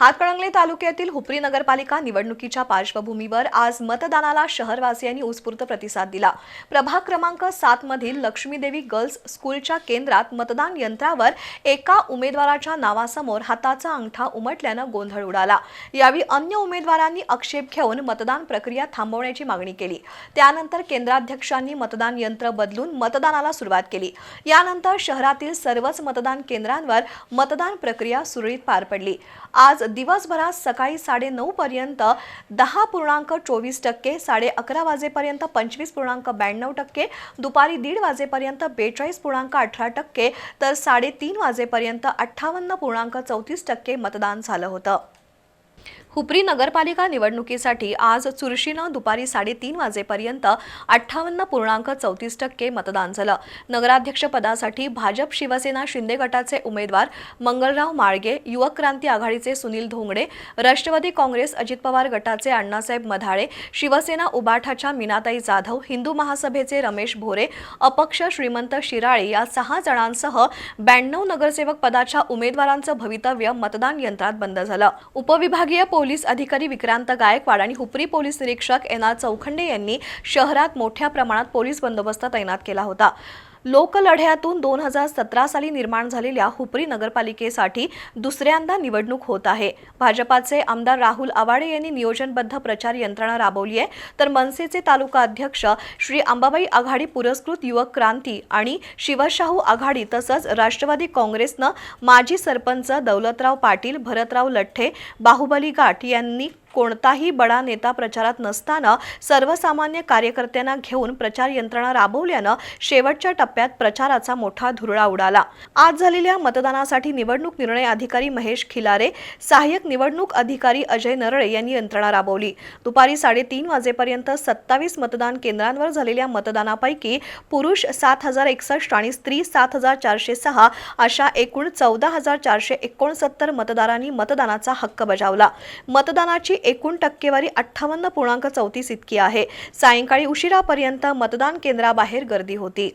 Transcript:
हातकणंगले तालुक्यातील हुपरी नगरपालिका निवडणुकीच्या पार्श्वभूमीवर आज मतदानाला शहरवासियांनी उत्स्फूर्त प्रतिसाद दिला. प्रभाग क्रमांक सात मधील लक्ष्मीदेवी गर्ल्स स्कूलच्या केंद्रात मतदान यंत्रावर एका उमेदवाराच्या नावासमोर हाताचा अंगठा उमटल्यानं गोंधळ उडाला. यावेळी अन्य उमेदवारांनी आक्षेप घेऊन मतदान प्रक्रिया थांबवण्याची मागणी केली. त्यानंतर केंद्राध्यक्षांनी मतदान यंत्र बदलून मतदानाला सुरुवात केली. यानंतर शहरातील सर्वच मतदान केंद्रांवर मतदान प्रक्रिया सुरळीत पार पडली. आज दिवसभरात सकाळी साडे नऊ पर्यंत दहा पूर्णांक चोवीस टक्के साडे अकरा वाजेपर्यंत पंचवीस पूर्णांक ब्याण्णव टक्के दुपारी दीड वाजेपर्यंत बेचाळीस पूर्णांक अठरा टक्के तर साडेतीन वाजेपर्यंत अठ्ठावन्न पूर्णांक चौतीस टक्के मतदान झालं होतं. हुपरी नगरपालिका निवडणुकीसाठी आज चुरशीनं दुपारी साडेतीन वाजेपर्यंत अठ्ठावन्न पूर्णांक चौतीस टक्के मतदान झालं. नगराध्यक्षपदासाठी भाजप शिवसेना शिंदे गटाचे उमेदवार मंगलराव माळगे युवक क्रांती आघाडीचे सुनील धोंगडे राष्ट्रवादी काँग्रेस अजित पवार गटाचे अण्णासाहेब मधाळे शिवसेना उबाठाच्या मीनाताई जाधव हिंदू महासभेचे रमेश भोरे अपक्ष श्रीमंत शिराळे या सहा जणांसह ब्याण्णव नगरसेवक पदाच्या उमेदवारांचं भवितव्य मतदान यंत्रात बंद झालं. उपविभागीय पोलीस अधिकारी विक्रांत गायकवाड आणि हुपरी पोलीस निरीक्षक एन आर चौखंडे यांनी शहरात मोठ्या प्रमाणात पोलीस बंदोबस्त तैनात केला होता. लोकलढ्यातून दोन हजार सतरा साली निर्माण झालेल्या हुपरी नगरपालिकेसाठी दुसऱ्यांदा निवडणूक होत आहे. भाजपाचे आमदार राहुल आवाडे यांनी नियोजनबद्ध प्रचार यंत्रणा राबवली आहे. तर मनसेचे तालुका अध्यक्ष श्री अंबाबाई आघाडी पुरस्कृत युवक क्रांती आणि शिवशाहू आघाडी तसंच राष्ट्रवादी काँग्रेसनं माजी सरपंच दौलतराव पाटील भरतराव लठ्ठे बाहुबली गाठ यांनी कोणताही बडा नेता प्रचारात नसताना सर्वसामान्य कार्यकर्त्यांना घेऊन प्रचार यंत्रणा राबवल्यानं शेवटच्या टप्प्यात प्रचाराचा मोठा धुरळा उडाला. आज झालेल्या मतदानासाठी निवडणूक निर्णय अधिकारी महेश खिलारे सहाय्यक निवडणूक अधिकारी अजय नरळे यांनी यंत्रणा राबवली. दुपारी साडेतीन वाजेपर्यंत सत्तावीस मतदान केंद्रांवर झालेल्या मतदानापैकी पुरुष सात हजार एकसष्ट आणि स्त्री सात हजार चारशे सहा अशा एकूण चौदा हजार चारशे एकोणसत्तर मतदारांनी मतदानाचा हक्क बजावला. मतदानाची एकूण टक्केवारी अठ्ठावन्न पूर्णांक चौतीस इतकी आहे. सायंकाळी उशिरापर्यंत मतदान केंद्राबाहेर गर्दी होती.